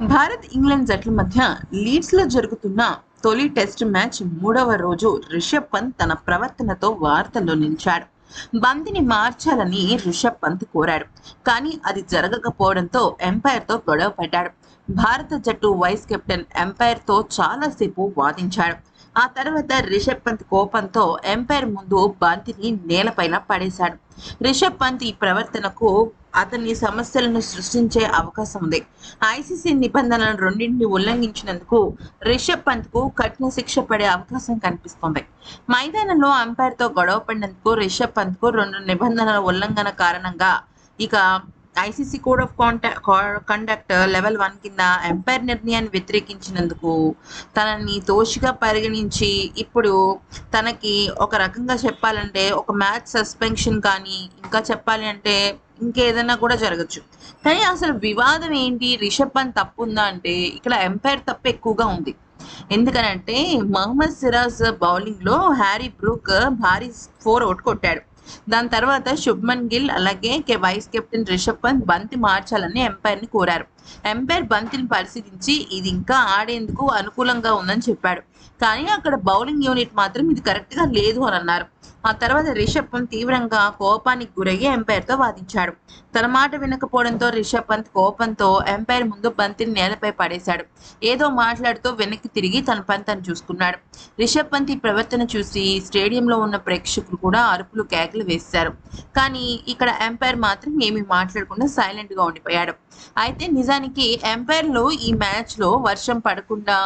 Bharat England జట్ల మధ్య లీడ్స్లో జరుగుతున్న తొలి టెస్ట్ మ్యాచ్ మూడవ రోజు రిషబ్ పంత్ తన ప్రవర్తనతో వార్తల్లో నిలిచాడు. బంతిని మార్చాలని రిషబ్ పంత్ కోరాడు. కానీ అది జరగకపోవడంతో ఎంపైర్తో గొడవ పడ్డాడు. భారత జట్టు వైస్ కెప్టెన్ ఎంపైర్తో చాలాసేపు వాదించాడు. ఆ తర్వాత రిషబ్ పంత్ కోపంతో ఎంపైర్ ముందు బంతిని నేలపైన పడేశాడు. రిషబ్ పంత్ ఈ ప్రవర్తనకు అతన్ని సమస్యలను సృష్టించే అవకాశం ఉంది. ఐసీసీ నిబంధనలను రెండింటిని ఉల్లంఘించినందుకు రిషబ్ పంత్కు కఠిన శిక్ష పడే అవకాశం కనిపిస్తోంది. మైదానంలో అంపైర్తో గొడవ పడినందుకు రిషబ్ పంత్కు రెండు నిబంధనల ఉల్లంఘన కారణంగా ఇక ICC code of conduct level one కింద ఎంపైర్ నిర్ణయాన్ని వ్యతిరేకించినందుకు తనని దోషిగా పరిగణించి ఇప్పుడు తనకి ఒక రకంగా చెప్పాలంటే ఒక మ్యాచ్ సస్పెన్షన్ కానీ ఇంకా చెప్పాలి అంటే ఇంకేదైనా కూడా జరగచ్చు. కానీ అసలు వివాదం ఏంటి? రిషబ్ పంత్ తప్పు ఉందా అంటే ఇక్కడ ఎంపైర్ తప్పు ఎక్కువగా ఉంది. ఎందుకనంటే మహమ్మద్ సిరాజ్ బౌలింగ్లో హ్యారీ బ్రూక్ భారీ ఫోర్ అవుట్ కొట్టాడు. దాని తర్వాత శుభ్మన్ గిల్ అలాగే కే వైస్ కెప్టెన్ రిషబ్ పంత్ బంతి మార్చాలని ఎంపైర్ని కోరారు. ఎంపైర్ బంతిని పరిశీలించి ఇది ఇంకా ఆడేందుకు అనుకూలంగా ఉందని చెప్పాడు. కానీ అక్కడ బౌలింగ్ యూనిట్ మాత్రం ఇది కరెక్ట్గా లేదు అని అన్నారు. ఆ తర్వాత రిషబ్ పంత్ తీవ్రంగా కోపానికి గురయ్యి ఎంపైర్తో వాదించాడు. తన మాట వినకపోవడంతో రిషబ్ పంత్ కోపంతో ఎంపైర్ ముందు బంతిని నేలపై పడేశాడు. ఏదో మాట్లాడుతూ వెనక్కి తిరిగి తన పంతను చూసుకున్నాడు. రిషబ్ పంత్ ఈ ప్రవర్తన చూసి స్టేడియంలో ఉన్న ప్రేక్షకులు కూడా అరుపులు కేకలు వేశారు. కానీ ఇక్కడ ఎంపైర్ మాత్రం ఏమీ మాట్లాడకుండా సైలెంట్గా ఉండిపోయాడు. అయితే నిజానికి ఎంపైర్లు ఈ మ్యాచ్లో వర్షం పడకుండా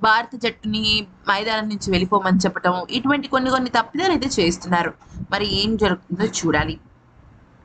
భారత జట్టుని మైదానం నుంచి వెళ్ళిపోమని చెప్పటం ఇటువంటి కొన్ని కొన్ని తప్పిదాలు అయితే చేస్తున్నారు మరి ఏం జరుగుతుందో చూడాలి.